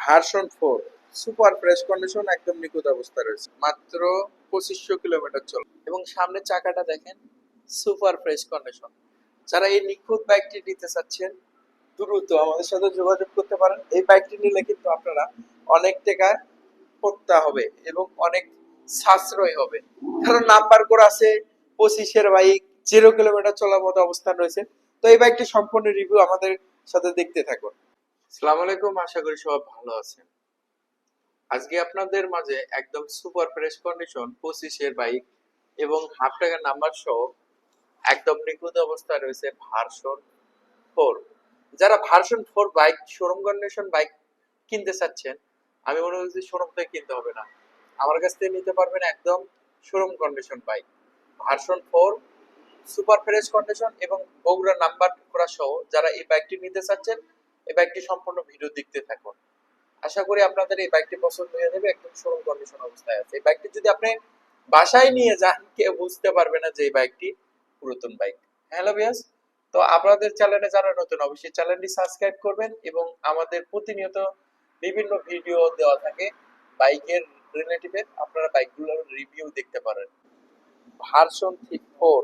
Version four, super fresh condition, একদম নিখুঁত অবস্থা রয়েছে। মাত্র পঁচিশশো কিলোমিটার চল। এবং সামনের চাকাটা দেখেন, সুপার ফ্রেশ কন্ডিশন। যারা এই নিখুঁত বাইকটি নিতে চাচ্ছেন, দ্রুত আমাদের সাথে যোগাযোগ করতে পারেন। এই বাইকটি নিলে কিন্তু আপনারা অনেক টাকা করতে হবে এবং অনেক সাশ্রয় হবে। কারণ নাম্বার করে আছে, পঁচিশের বাইক জিরো কিলোমিটার চলার মতো অবস্থান রয়েছে। তো এই বাইকটি সম্পূর্ণ রিভিউ আমাদের সাথে দেখতে থাকুন। আসসালামু আলাইকুম, আশা করি সবাই ভালো আছেন। আজকে আপনাদের মাঝে একদম সুপার ফ্রেশ কন্ডিশন পঁচিশের বাইক এবং হাফ টাকার নাম্বার সহ একদম নিখুঁত অবস্থায় রয়েছে ভার্সন ফোর যারা version four bike showroom condition bike কিনতে চাচ্ছেন, আমি মনে করছি শোরুম থেকে কিনতে হবে না। আমার কাছ থেকে নিতে পারবেন একদম showroom condition bike version four super fresh condition এবং বগুড়া নাম্বার করা সহ যারা এই বাইকটি নিতে চাচ্ছেন এই বাইকটি সম্পূর্ণ ভিডিও দেখতে থাকুন। আশা করি আপনাদের এই বাইকটি পছন্দ হয়ে যাবে, একদম শোরুম কন্ডিশন অবস্থায় আছে। এই বাইকটি যদি আপনি বাসায় নিয়ে যান, কেউ বুঝতে পারবে না যে এই বাইকটি পুরাতন বাইক হ্যালো বিয়াস তো আপনাদের চ্যানেলে যারা নতুন, অবশ্যই চ্যানেলটি সাবস্ক্রাইব করবেন এবং আমাদের প্রতিনিয়ত বিভিন্ন ভিডিও দেওয়া থাকে বাইকের রিলেটিভে আপনারা বাইকগুলোর রিভিউ দেখতে পারেন। ভার্সন ফোর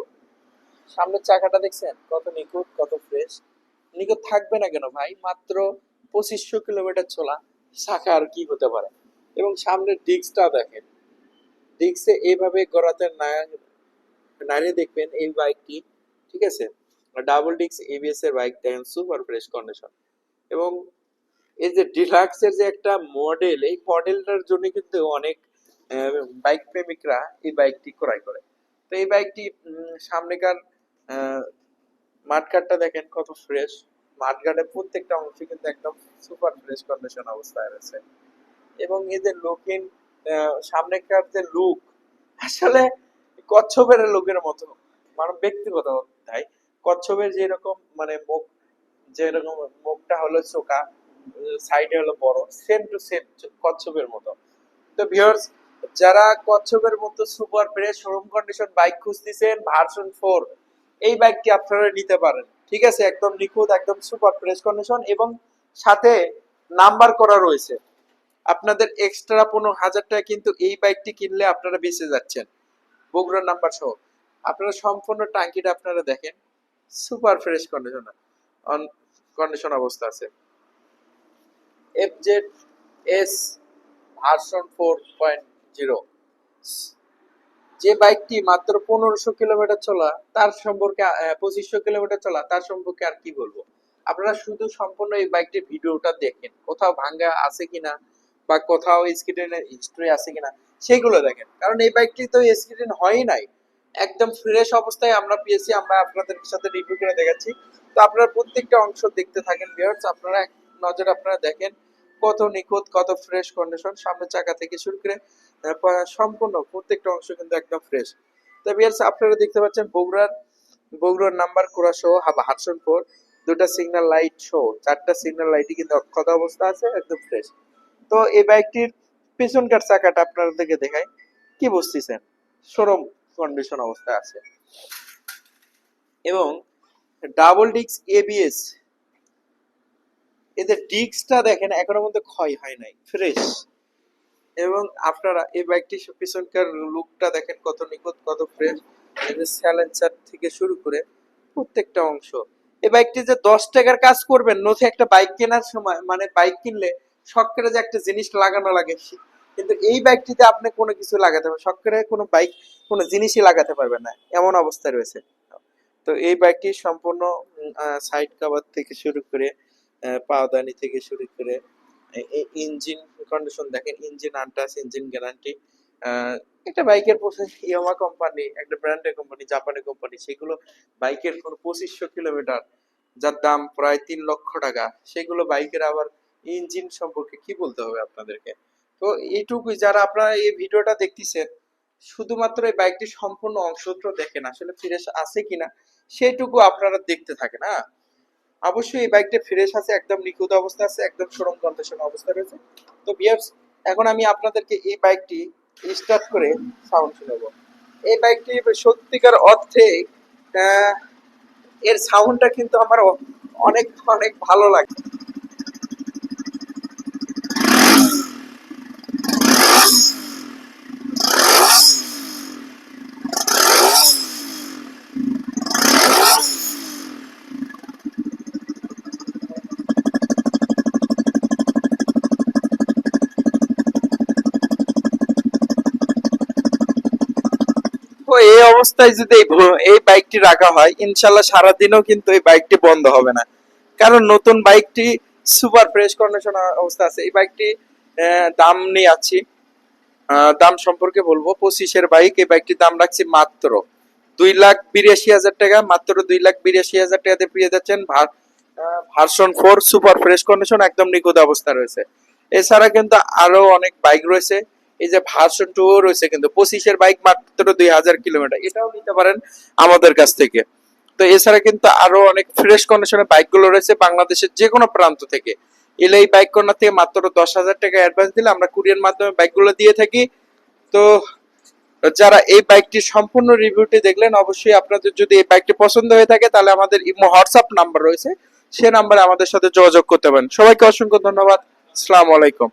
সামনের চাকাটা দেখছেন? কত নিখুঁত, কত ফ্রেশ নিখুঁত থাকবে না কেন ভাই? মাত্র পঁচিশশো কিলোমিটার চলা চাকা আর কি হতে পারে? এবং সামনের ডিস্কটা দেখেন। ডিস্কে এইভাবে গড়াতে না নাড়িয়ে দেখবেন এই বাইকটি, ঠিক আছে? ডাবল ডিস্ক এবিএস এর বাইক, দেখেন, সুপার ফ্রেশ কন্ডিশন। এবং এই যে ডিলাক্সের যে একটা মডেল, এই মডেলটার জন্য কিন্তু অনেক বাইক প্রেমিকরা এই বাইকটি ক্রয় করে। তো এই বাইকটি সামনেকার মাঠঘাটটা দেখেন কত ফ্রেশ মাঠঘাটের প্রত্যেকটা অংশ কিন্তু একদম সুপার ফ্রেশ কন্ডিশন অবস্থায় রয়েছে। এবং এই যে লুকিং সামনেকার যে লুক আসলে কচ্ছপের লুকের মতো মানে ব্যক্তিগত তাই। কচ্ছপের যেরকম মানে মুখ, যেরকম মুখটা হলো চোকা সাইডে হলো বড় সেম টু সেম কচ্ছপের মতো। তো ভিউয়ার্স যারা কচ্ছপের মতো super fresh showroom condition bike খুঁজতেছেন ভার্সন ফোর এই বাইকটি আপনারা নিতে পারেন। ঠিক আছে? একদম নিখুঁত, একদম সুপার ফ্রেশ কন্ডিশন এবং সাথে নাম্বার করা রয়েছে। আপনাদের এক্সট্রা পনেরো হাজার টাকা কিন্তু এই বাইকটি কিনলে আপনারা বেঁচে যাচ্ছেন। বগুড়ার নাম্বার সহ। আপনারা সম্পূর্ণ টাঙ্কিটা আপনারা দেখেন। Super fresh condition on condition অবস্থা আছে। F Z S version four point zero যে বাইকটি মাত্র পনেরোশো কিলোমিটার চলা, তার সম্পর্কে পঁচিশশো কিলোমিটার চলা, তার সম্পর্কে আর কি বলব? আপনারা শুধু সম্পূর্ণ এই বাইকটির ভিডিওটা দেখেন, কোথাও ভাঙ্গা আছে কিনা বা কোথাও স্কিডেনের হিস্ট্রি আছে কিনা, সেগুলো দেখেন। কারণ এই বাইকটি তো স্কিডেন হয়ই নাই। একদম ফ্রেশ অবস্থায় আমরা পেয়েছি, আমরা আপনাদের সাথে রিভিউ করে দেখাচ্ছি। তো আপনারা প্রত্যেকটা অংশ দেখতে থাকেন ভিউয়ার্স আপনারা এক নজর আপনারা দেখেন, কত নিখুঁত, কত ফ্রেশ কন্ডিশন সামনের চাকা থেকে শুরু করে সম্পূর্ণ, প্রত্যেকটা অংশ কিন্তু একদম ফ্রেশ তো ভিউয়ার্স আপনারা দেখতে পাচ্ছেন বগুড়ার বগুড়ার নাম্বার কোরা সহ হাটসন ফোর দুটা সিগন্যাল লাইট সহ চারটা সিগন্যাল লাইটই কিন্তু অক্ষত অবস্থা আছে, একদম ফ্রেশ তো এই বাইকটির পেছনকার চাকাটা আপনাদেরকে দেখাই। কি বুঝতেছেন? শোরুম কন্ডিশন অবস্থা আছে। এবং ডাবল ডিক্স এবিএস এদের ডিস্কটা দেখেন, এখনও পর্যন্ত ক্ষয় হয় নাই। ফ্রেশ এবং আপনারা এই বাইকটি পিছনকার লুকটা দেখেন কত নিখুঁত, কত ফ্রেশ স্যালেন্সার থেকে শুরু করে প্রত্যেকটা অংশ। এই বাইকটি যে দশ টাকার কাজ করবেন, নথি একটা বাইক কেনার সময় মানে বাইক কিনলে শখ যে একটা জিনিস লাগানো লাগে, কিন্তু এই বাইকটিতে আপনি কোনো কিছু লাগাতে পারবেন শখ কোনো বাইক, কোনো জিনিসই লাগাতে পারবেন না। এমন অবস্থা রয়েছে। তো এই বাইকটি সম্পূর্ণ সাইড কভার থেকে শুরু করে পাওদানি থেকে শুরু করে ইঞ্জিন কন্ডিশন দেখেন ইঞ্জিন আনটাস ইঞ্জিন গ্যারান্টি একটা বাইকের ইয়ামা কোম্পানি একটা ব্র্যান্ডের কোম্পানি জাপানি কোম্পানি সেগুলো বাইকের কোনো পঁচিশশো কিলোমিটার যার দাম প্রায় তিন লক্ষ টাকা, সেগুলো বাইকের আবার ইঞ্জিন সম্পর্কে কি বলতে হবে আপনাদেরকে? তো এইটুকুই, যারা আপনারা এই ভিডিওটা দেখতেছেন, শুধুমাত্র এই বাইকটি সম্পূর্ণ অংশত্র দেখেন, আসলে ফ্রেশ আছে কিনা সেইটুকু আপনারা দেখতে থাকেন হ্যাঁ? অবশ্যই এই বাইকটা ফ্রেশ আছে, একদম নিখুঁত অবস্থা আছে, একদম শোরুম কন্ডিশন অবস্থা রয়েছে। তো বিয়ার্স এখন আমি আপনাদেরকে এই বাইকটি স্টার্ট করে সাউন্ড শোনাবো। এই বাইকটি সত্যিকার অর্থে এর সাউন্ডটা কিন্তু আমার অনেক অনেক ভালো লাগে। অবস্থায় যদি এই বাইকটি রাখা হয়, ইনশাল্লাহ সারাদিনও কিন্তু এই বাইকটি বন্ধ হবে না। কারণ নতুন বাইকটি সুপার ফ্রেশ কন্ডিশন অবস্থা আছে। এই বাইকটি দাম নিয়ে আছি। দাম সম্পর্কে বলব, পঁচিশের বাইক, এই বাইকটির দাম রাখছি মাত্র দুই লাখ বিরাশি হাজার টাকা, মাত্র দুই লাখ বিরাশি হাজার টাকাতে পেয়ে যাচ্ছেন version four super fresh condition, একদম নিখুঁত অবস্থা রয়েছে। এছাড়া কিন্তু আরও অনেক বাইক রয়েছে। এই যে ভার্সন টু রয়েছে কিন্তু পঁচিশের বাইক মাত্র দুই হাজার কিলোমিটার, এটাও নিতে পারেন আমাদের কাছ থেকে। তো এছাড়া কিন্তু আরও অনেক ফ্রেশ কন্ডিশনের বাইকগুলো রয়েছে বাংলাদেশের যে কোনো প্রান্ত থেকে। এলে এই বাইক কর্নার থেকে মাত্র দশ হাজার টাকা অ্যাডভান্স দিলে আমরা কুরিয়ার মাধ্যমে বাইকগুলো দিয়ে থাকি। তো যারা এই বাইকটি সম্পূর্ণ রিভিউটি দেখলেন, অবশ্যই আপনাদের যদি এই বাইকটি পছন্দ হয়ে থাকে, তাহলে আমাদের হোয়াটসঅ্যাপ নাম্বার রয়েছে। সে নাম্বারে আমাদের সাথে যোগাযোগ করতে পারেন। সবাইকে অসংখ্য ধন্যবাদ। আসসালামু আলাইকুম।